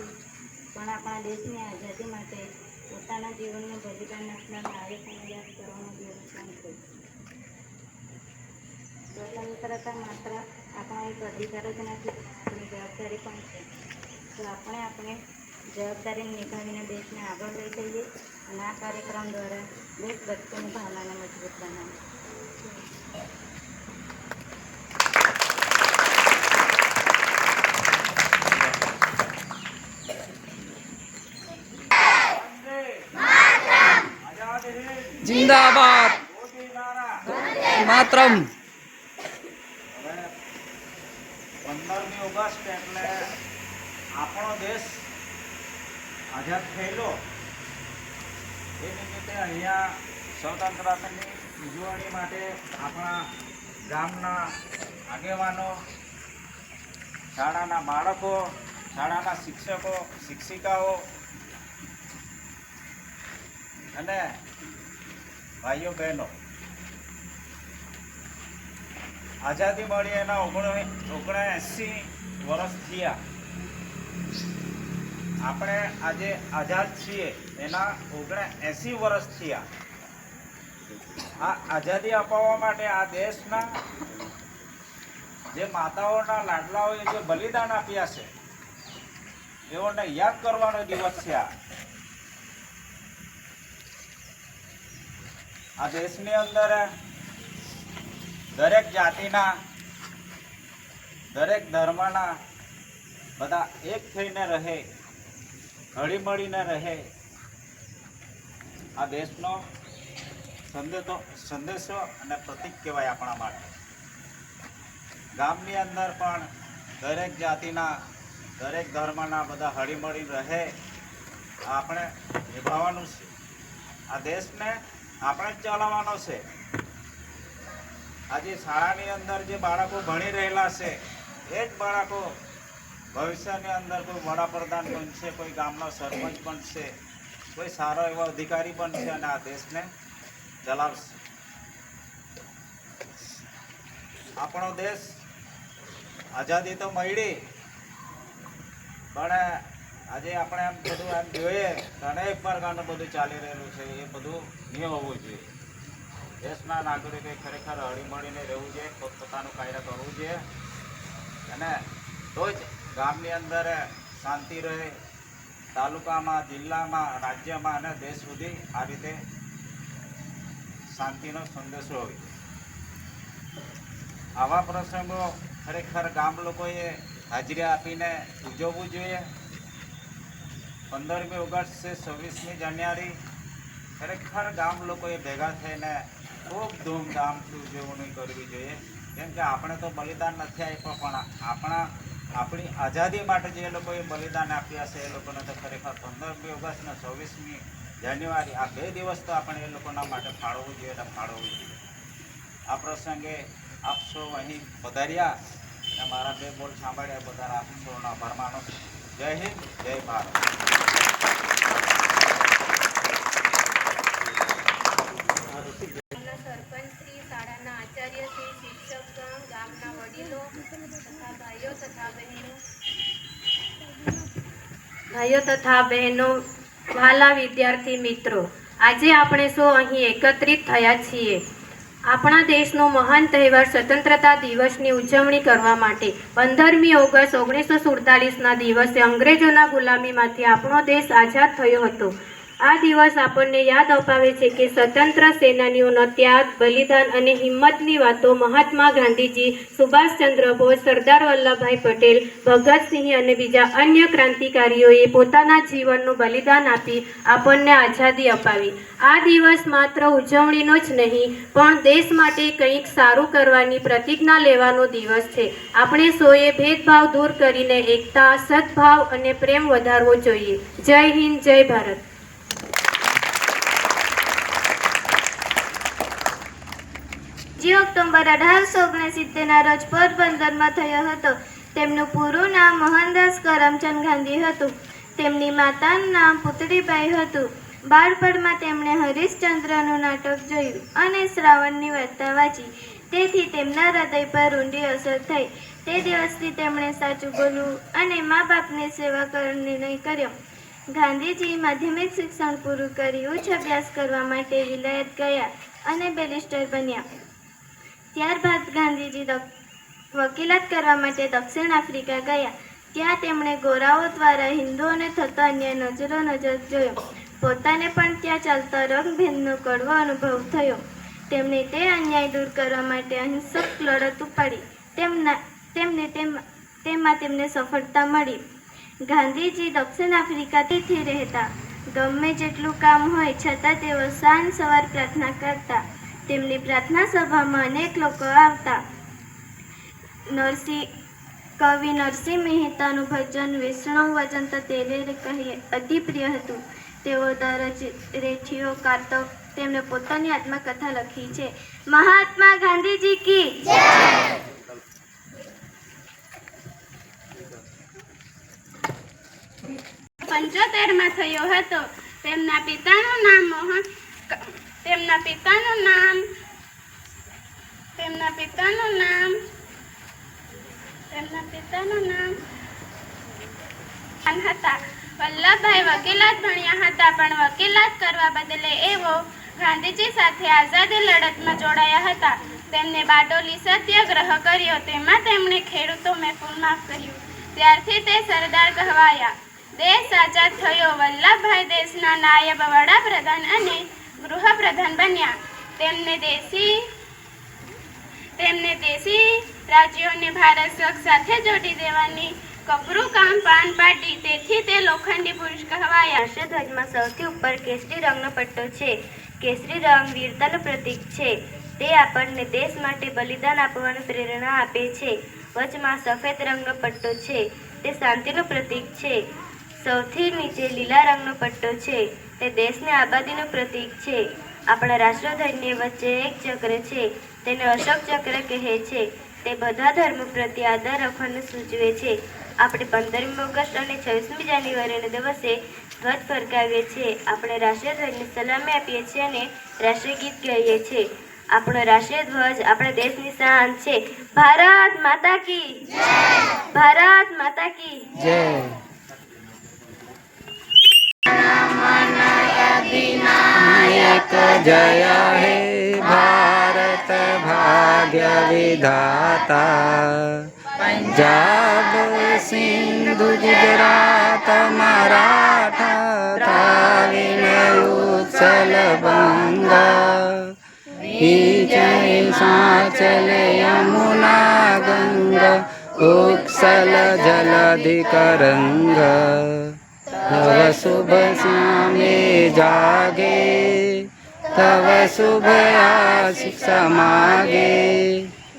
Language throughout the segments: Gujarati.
પણ આપણા દેશની આઝાદી માટે પોતાના જીવનનું બલિદાન આપનાર નાગરિકોને યાદ કરવાનો દિવસ છે સ્વતંત્રતા માત્ર આપણો એક અધિકાર જ નથી, આપણી જવાબદારી પણ છે. તો આપણે આપણે જવાબદારીને નિભાવીને દેશને આગળ લઈ જઈએ અને આ કાર્યક્રમ દ્વારા દેશ વચ્ચેની ભાવનાને મજબૂત બનાવીએ. માતરમ. પંદરમી ઓગસ્ટ એટલે આપણો દેશ આઝાદ થયેલો. એ નિમિત્તે અહીંયા સ્વતંત્રતાની ઉજવણી માટે આપણા ગામના આગેવાનો, શાળાના બાળકો, શાળાના શિક્ષકો, શિક્ષિકાઓ અને ભાઈઓ બહેનો. આઝાદી મળી એના ઓગણ ઓગણએંસી વર્ષ થયા. આપણે આજે આઝાદ છીએ. એના ઓગણએંસી વર્ષ થયા. આ આઝાદી અપાવવા માટે આ દેશના જે માતાઓના લાડલાઓએ જે બલિદાન આપ્યા છે, એઓને યાદ કરવાનો દિવસ છે આ. દેશની અંદર દરેક જાતિના, દરેક ધર્મના બધા એક થઈને રહે હળી મળીને રહે. આ દેશનો સંદેશો સંદેશો અને પ્રતિક કહેવાય આપણા માટે. ગામની અંદર પણ દરેક જાતિના, દરેક ધર્મના બધા હળીમળી રહે, આપણે નિભાવવાનું છે. આ દેશને આપણે જ ચલાવવાનો છે. આજે શાળાની અંદર જે બાળકો ભણી રહેલા છે, એ જ બાળકો ભવિષ્યની અંદર કોઈ વડાપ્રધાન બનશે, કોઈ ગામનો સરપંચ બનશે, કોઈ સારો એવો અધિકારી બનશે અને આ દેશને ચલાવશે. આપણો દેશ આઝાદી તો મળી, પણ આજે આપણે એમ બધું એમ જોઈએ, ઘણા અનેક પ્રકારનું બધું ચાલી રહેલું છે, એ બધું નહીં હોવું જોઈએ. દેશના નાગરિકે ખરેખર હળીમળીને રહેવું જોઈએ, પોતપોતાનું કાર્ય કરવું જોઈએ. અને તો જ ગામની અંદર શાંતિ રહે, તાલુકામાં, જિલ્લામાં, રાજ્યમાં અને દેશ સુધી આ રીતે શાંતિનો સંદેશો હોય. આવા પ્રસંગો ખરેખર ગામ લોકોએ હાજરી આપીને ઉજવવું જોઈએ. પંદરમી ઓગસ્ટ છે, છવ્વીસમી જાન્યુઆરી. ખરેખર ગામ લોકોએ ભેગા થઈને ખૂબ ધૂમધામથી ઉજવણી કરવી જોઈએ. કેમ કે આપણે તો બલિદાન નથી આપ્યું, પણ આપણા, આપણી આઝાદી માટે જે લોકોએ બલિદાન આપ્યા છે, એ લોકોને તો ખરેખર પંદરમી ઓગસ્ટ અને છવ્વીસમી જાન્યુઆરી, આ બે દિવસ તો આપણે એ લોકોના માટે ફાળવવું જોઈએ અને ફાળવવું જોઈએ. આ પ્રસંગે આપ સૌ અહીં પધાર્યા અને મારા બે બોલ સાંભળ્યા. બધા આપ સૌનો આભાર માનું જય હિન્દ, જય ભારત ગામના સરપંચ શ્રી શાળાના આચાર્ય શ્રી શિક્ષકગણ ગામના વડીલો તથા ભાઈઓ તથા બહેનો ભાઈઓ તથા બહેનો વાલા વિદ્યાર્થી મિત્રો, આજે આપણે સૌ અહીં એકત્રિત થયા છીએ. આપણા દેશનો મહાન તહેવાર સ્વતંત્રતા દિવસની ઉજવણી કરવા માટે પંદરમી ઓગસ્ટ ઓગણીસો સુડતાલીસના દિવસે અંગ્રેજોના ગુલામીમાંથી આપણો દેશ આઝાદ થયો હતો. આ દિવસ આપણને યાદ અપાવે છે કે સ્વતંત્ર સેનાનીઓનો ત્યાગ, બલિદાન અને હિંમતની વાતો મહાત્મા ગાંધીજી, સુભાષચંદ્ર બોઝ, સરદાર વલ્લભભાઈ પટેલ ભગતસિંહ અને બીજા અન્ય ક્રાંતિકારીઓએ પોતાના જીવનનું બલિદાન આપી આપણને આઝાદી અપાવી. આ દિવસ માત્ર ઉજવણીનો જ નહીં, પણ દેશ માટે કંઈક સારું કરવાની પ્રતિજ્ઞા લેવાનો દિવસ છે. આપણે સોએ ભેદભાવ દૂર કરીને એકતા, સદભાવ અને પ્રેમ વધારવો જોઈએ. જય હિન્દ, જય ભારત. જે ઓક્ટોબર અઢારસો ઓગણસિત્તેરના રોજ પોરબંદરમાં થયો હતો. તેમનું પૂરું નામ મોહનદાસ કરમચંદ ગાંધી હતું. તેમની માતાનું નામ પુતળીબાઈ હતું. બાળપણમાં તેમણે હરિશ્ચંદ્રનું નાટક જોયું અને શ્રાવણની વાર્તા વાંચી. તેથી તેમના હૃદય પર ઊંડી અસર થઈ. તે દિવસથી તેમણે સાચું બોલવું અને મા બાપની સેવા કરવાનો નિર્ણય કર્યો. ગાંધીજી માધ્યમિક શિક્ષણ પૂરું કરી ઉચ્ચ અભ્યાસ કરવા માટે વિલાયત ગયા અને બેરિસ્ટર બન્યા. ત્યારબાદ ગાંધીજી વકીલાત કરવા માટે દક્ષિણ આફ્રિકા ગયા, ત્યાં તેમણે ગોરાઓ દ્વારા હિન્દુઓને થતો અન્યાય નજરો નજર જોયો. પોતાને પણ ત્યાં ચાલતા રંગભેદનો કડવો અનુભવ થયો. તેમણે તે અન્યાય દૂર કરવા માટે અહિંસક લડત ઉપાડી. તેમના, તેમને તેમ- તેમાં તેમને સફળતા મળી. ગાંધીજી દક્ષિણ આફ્રિકાથી રહેતા. ગમે જેટલું કામ હોય, છતાં તેઓ સાંજ સવાર પ્રાર્થના કરતા. તેમની પ્રાર્થના સભામાં અનેક લોકો આવતા. નરસિંહ, કવિ નરસિંહ મહેતાનું ભજન વૈષ્ણવ વચન તો તેને કહીએ અતિ પ્રિય હતું. તેઓ દરજ રેઠીઓ કારતક તેમણે પોતાની આત્મકથા લખી છે. મહાત્મા ગાંધીજી કી પંચોતેરમાં થયો હતો. તેમના પિતાનું નામ મોહન તેમના પિતાનું નામ, તેમના પિતાનું નામ, તેમના પિતાનું નામ હતા. વલ્લભભાઈ વકીલાત ભણ્યા હતા, પણ વકીલાત કરવા બદલે એવો ગાંધીજી સાથે આઝાદી લડતમાં જોડાયા હતા. તેમને બારડોલી સત્યાગ્રહ કર્યો, તેમાં તેમણે ખેડૂતો મહેફૂલ માફ કર્યું. ત્યારથી તે સરદાર કહેવાયા. દેશ આઝાદ થયો. વલ્લભભાઈ દેશના નાયબ વડાપ્રધાન અને ગૃહપ્રધાન બન્યા. તેમને દેશી તેમને દેશી રાજ્યોને ભારત સખ સાથે જોડી દેવાની કપરું કામ પાન પાડી. તેથી તે લોખંડી પુરુષ કહેવાયા. રાષ્ટ્રધ્વજમાં સૌથી ઉપર કેસરી રંગનો પટ્ટો છે. કેસરી રંગ વીરતાનું પ્રતીક છે. તે આપણને દેશ માટે બલિદાન આપવાની પ્રેરણા આપે છે. વચમાં સફેદ રંગનો પટ્ટો છે. તે શાંતિનું પ્રતીક છે. સૌથી નીચે લીલા રંગનો પટ્ટો છે. તે દેશની આબાદીનું પ્રતીક છે. આપણા રાષ્ટ્રધ્વજની વચ્ચે એક ચક્ર છે. તેને અશોક ચક્ર કહે છે. તે બધા ધર્મો પ્રત્યે આદર રાખવાનું સૂચવે છે. આપણે પંદરમી ઓગસ્ટ અને છવ્વીસમી જાન્યુઆરીના દિવસે ધ્વજ ફરકાવીએ છીએ. આપણે રાષ્ટ્રીય ધ્વજને સલામી આપીએ છીએ અને રાષ્ટ્રીય ગીત ગાઈએ છીએ. આપણો રાષ્ટ્રીય ધ્વજ આપણા દેશની શાન છે. ભારત માતા કી ભારત માતા કી नायक जय हे भारत भाग्य विधाता पंजाब सिंधु गुजरात मराठा द्राविण उत्सल बंगा हिजय साचल यमुना गंगा उत्सल जलधि करंगा तव शुभ श्यामे जागे तव शुभ आशिष समागे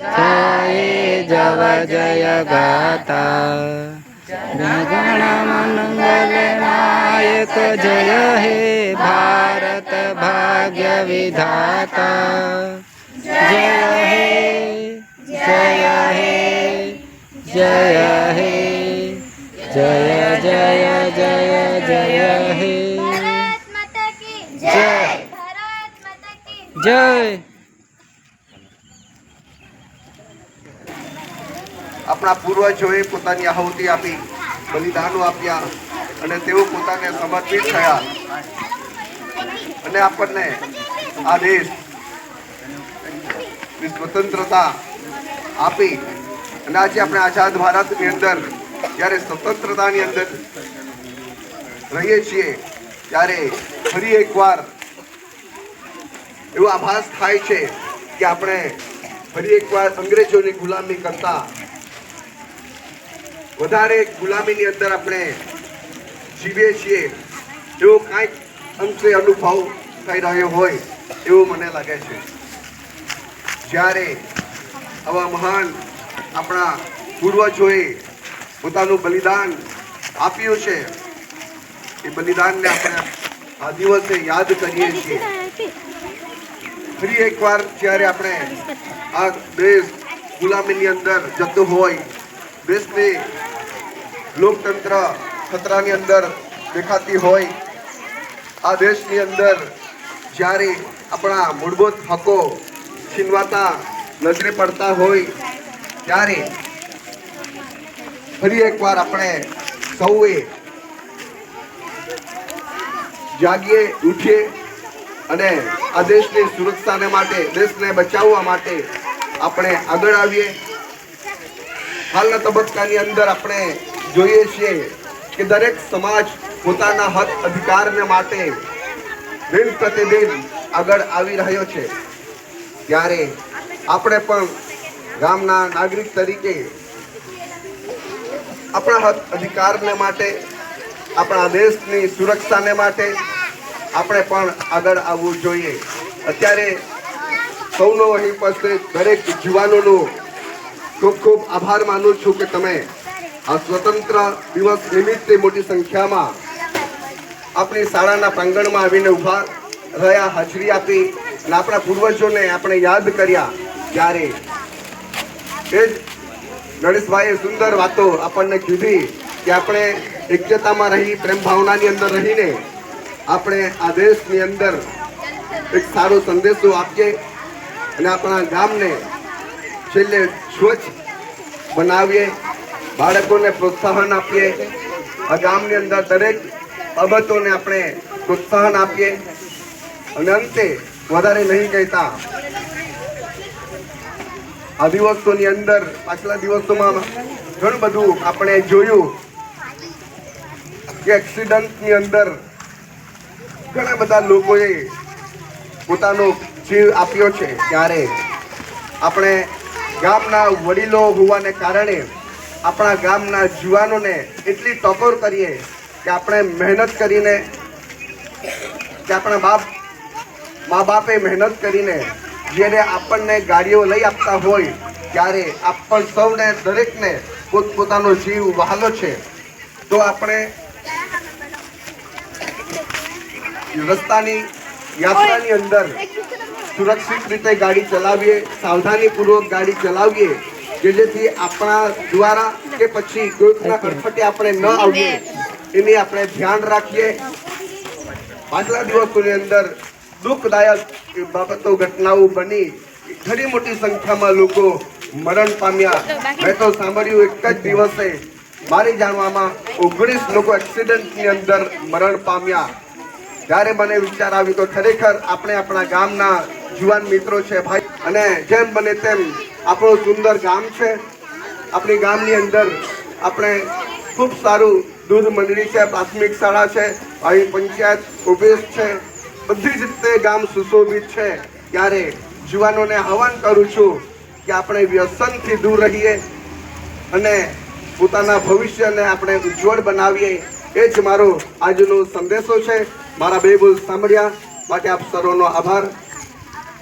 जय जव जय गाता गण मंगल नायक जय हे भारत भाग्य विधाता जय हे આપણા પૂર્વજોએ પોતાની આહુતિ આપી, બલિદાનો આપ્યા અને તેઓ પોતાને સમર્પિત થયા. અને આપણને આ દેશ સ્વતંત્રતા આપી. અને આજે આપણે આઝાદ ભારતની અંદર, જ્યારે સ્વતંત્રતાની અંદર રહીએ છીએ, ત્યારે ફરી એકવાર એવો આભાસ થાય છે કે આપણે ફરી એકવાર અંગ્રેજોની ગુલામી કરતા વધારે ગુલામીની અંદર આપણે જીવીએ છીએ, એવો કાંઈક અંશે અનુભવ થઈ રહ્યો હોય એવું મને લાગે છે. જ્યારે આવા મહાન આપણા પૂર્વજોએ પોતાનું બલિદાન આપ્યું છે, એ બલિદાનને આપણે આ દિવસે યાદ કરીએ છીએ. ફરી એકવાર જ્યારે આપણે આ દેશ ગુલામીની અંદર જતો હોય દેશની લોકતંત્ર ખતરાની અંદર દેખાતી હોય, આ દેશની અંદર જ્યારે આપણા મૂળભૂત હકો છીનવાતા નજરે પડતા હોય, ત્યારે ફરી એકવાર આપણે સૌએ જાગીએ, ઉઠીએ અને આ દેશની સુરક્ષાને માટે, દેશને બચાવવા માટે આપણે આગળ આવીએ. હાલના તબક્કાની અંદર આપણે જોઈએ છીએ કે દરેક સમાજ પોતાના હક અધિકારને માટે દિન પ્રતિદિન આગળ આવી રહ્યો છે. ત્યારે આપણે પણ ગામના નાગરિક તરીકે આપણા હક અધિકારને માટે, આપણા દેશની સુરક્ષાને માટે આપણે પણ આગળ આવવું જોઈએ. અત્યારે સૌનો અહીં ઉપસ્થિત દરેક યુવાનોનો ખૂબ ખૂબ આભાર માનું છું કે તમે આ સ્વતંત્ર દિવસ નિમિત્તે મોટી સંખ્યામાં આપણી શાળાના પ્રાંગણમાં આવીને ઊભા રહ્યા, હાજરી આપી અને આપણા પૂર્વજોને આપણે યાદ કર્યા ત્યારે એ જ નરેશભાઈએ સુંદર વાતો આપણને કીધી કે આપણે એકતામાં રહી, પ્રેમ ભાવનાની અંદર રહીને આપણે આ દેશની અંદર એક સારો સંદેશો આપીએ અને આપણા ગામને છેલ્લે સ્વચ્છ બનાવીએ, બાળકોને પ્રોત્સાહન આપીએ. આ ગામની અંદર દરેક બાબતોને આપણે પ્રોત્સાહન આપીએ. અને અંતે વધારે નહીં કહેતા, આ દિવસોની અંદર, પાછલા દિવસોમાં ઘણું બધું આપણે જોયું કે એક્સિડન્ટની અંદર ઘણા બધા લોકોએ પોતાનો જીવ આપ્યો છે. ત્યારે આપણે ગામના વડીલો હોવાને કારણે આપણા ગામના જુવાનોને એટલી ટકોર કરીએ કે આપણે મહેનત કરીને, કે આપણા બાપ, મા બાપે મહેનત કરીને જ્યારે આપણને ગાડીઓ લઈ આપતા હોય, ત્યારે આપણ સૌને દરેકને પોતપોતાનો જીવ વહાલો છે. તો આપણે રસ્તાની, યાત્રાની અંદર સુરક્ષિત રીતે ગાડી ચલાવીએ સાવધાનીપૂર્વક ગાડી ચલાવીએ કે જેથી આપણા દ્વારા કે પછી કોઈકના અડફટે આપણે ન આવીએ. એની આપણે ધ્યાન રાખીએ. પાછલા દિવસોની અંદર દુઃખદાયક બાબતો ઘટનાઓ બની. ઘણી મોટી સંખ્યામાં લોકો મરણ પામ્યા. મેં તો સાંભળ્યું એક જ દિવસે મારી જાણવામાં ઓગણીસ લોકો એક્સિડન્ટની અંદર મરણ પામ્યા. ત્યારે મને વિચાર આવ્યો તો ખરેખર આપણે આપણા ગામના જુવાન મિત્રો છે ભાઈ. અને જેમ બને તેમ આપણું સુંદર ગામ છે. આપણી ગામની અંદર આપણે ખૂબ સારું દૂધ મંડળી છે, પ્રાથમિક શાળા છે અહીં પંચાયત ઓફિસ છે. બધી જ રીતે ગામ સુશોભિત છે. ત્યારે યુવાનોને આહવાન કરું છું કે આપણે વ્યસનથી દૂર રહીએ અને પોતાના ભવિષ્યને આપણે ઉજ્જવળ બનાવીએ. એ જ મારો આજનો સંદેશો છે. મારા બે બોલ સાંભળ્યા. માટે આપ સર્વનો આભાર.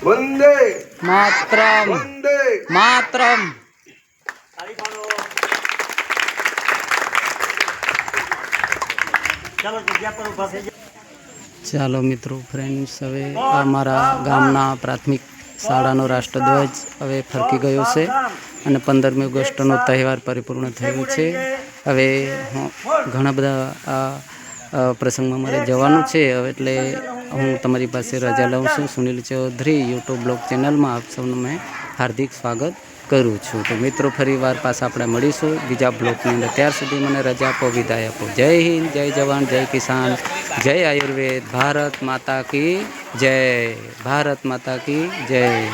વંદે. માતરમ. વંદે. માતરમ. ચાલો મિત્રો ફ્રેન્ડ્સ હવે આ મારા ગામના પ્રાથમિક શાળાનો રાષ્ટ્રધ્વજ હવે ફરકી ગયો છે અને પંદરમી ઓગસ્ટનો તહેવાર પરિપૂર્ણ થયો છે. હવે ઘણા બધા આ પ્રસંગમાં મારે જવાનું છે હવે એટલે હું તમારી પાસે રજા લઉં છું. સુનિલ ચૌધરી યુટ્યુબ બ્લોગ ચેનલમાં આપ સૌનું મેં હાર્દિક સ્વાગત કરું છું. તો મિત્રો, ફરી વાર પાછા આપણે મળીશું. બીજા બ્લોગની અંદર ત્યાર સુધી મને રજા આપો, વિદાય આપો. જય હિન્દ, જય જવાન, જય કિસાન, જય આયુર્વેદ. ભારત માતા કી જય. ભારત માતા કી જય.